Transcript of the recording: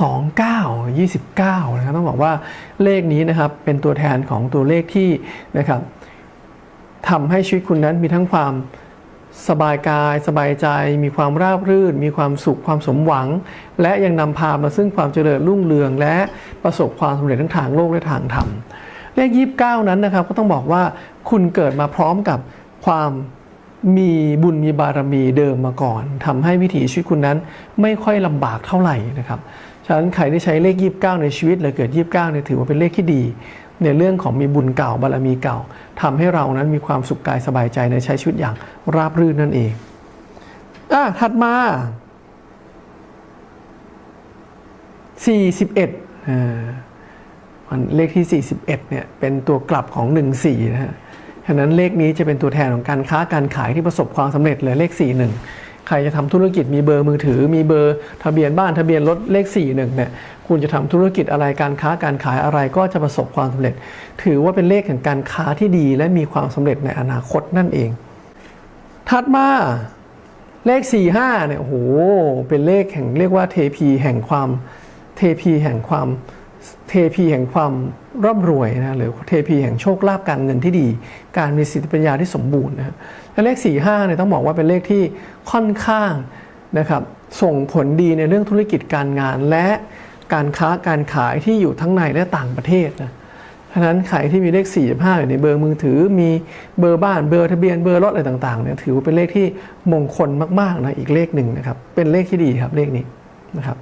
29 29นะครับต้องบอกว่าเลขนี้นะครับเป็นตัวแทนของตัวเลขที่นะครับทำให้ชีวิตคุณนั้นมีทั้งความสบายกายสบายใจ มีความราบรื่น มีความสุขความสมหวัง และยังนำพามาซึ่งความเจริญรุ่งเรือง และประสบความสำเร็จทั้งทางโลกและทางธรรมเลข 29 นั้นนะครับก็ต้องบอกว่าคุณเกิดมาพร้อมกับความ มีบุญมีบารมีเดิมมาก่อนทำให้วิถีชีวิตคุณนั้นไม่ค่อยลำบากเท่าไหร่นะครับฉะนั้นใครที่ใช้เลข 29 ในชีวิตเลยเกิด 29เนี่ยถือว่าเป็นเลขที่ดี ในเรื่องของมีบุญเก่าบารมีเก่าทำให้เรานั้นมีความสุขกายสบายใจในใช้ชีวิตอย่างราบรื่นนั่นเองอะถัดมา 41อ่ามันเลขที่ 41เนี่ยเป็นตัวกลับของ 14นะฮะ ฉะนั้นเลขนี้จะเป็นตัวแทนของการค้าการขายที่ประสบความสำเร็จเลยเลข 41 ใครจะทำธุรกิจมีเบอร์มือถือ มีเบอร์ทะเบียนบ้านทะเบียนรถเลข 41 เนี่ย คุณจะทำธุรกิจอะไรการค้าการขายอะไรก็จะประสบความสำเร็จ ถือว่าเป็นเลขแห่งการค้าที่ดี และมีความสำเร็จในอนาคตนั่นเอง ถัดมาเลข 45 เนี่ยโอ้โหเป็นเลขแห่งเรียกว่าเทพีแห่งความเทพีแห่งความ เทพีแห่งความร่ำรวยนะหรือเทพีแห่งโชคลาภการเงินที่ดี การมีสติปัญญาที่สมบูรณ์นะและเลข 45เนี่ยต้องบอกว่าเป็นเลขที่ค่อนข้างนะครับส่งผลดีในเรื่องธุรกิจการงานและการค้าการขายที่อยู่ทั้งในและต่างประเทศนะฉะนั้นใครที่มีเลข 45อยู่ในเบอร์มือถือ มีเบอร์บ้านเบอร์ทะเบียนเบอร์รถอะไรต่างๆเนี่ยถือว่าเป็นเลขที่มงคลมากๆนะอีกเลขหนึ่งนะครับเป็นเลขที่ดีครับเลขนี้นะครับ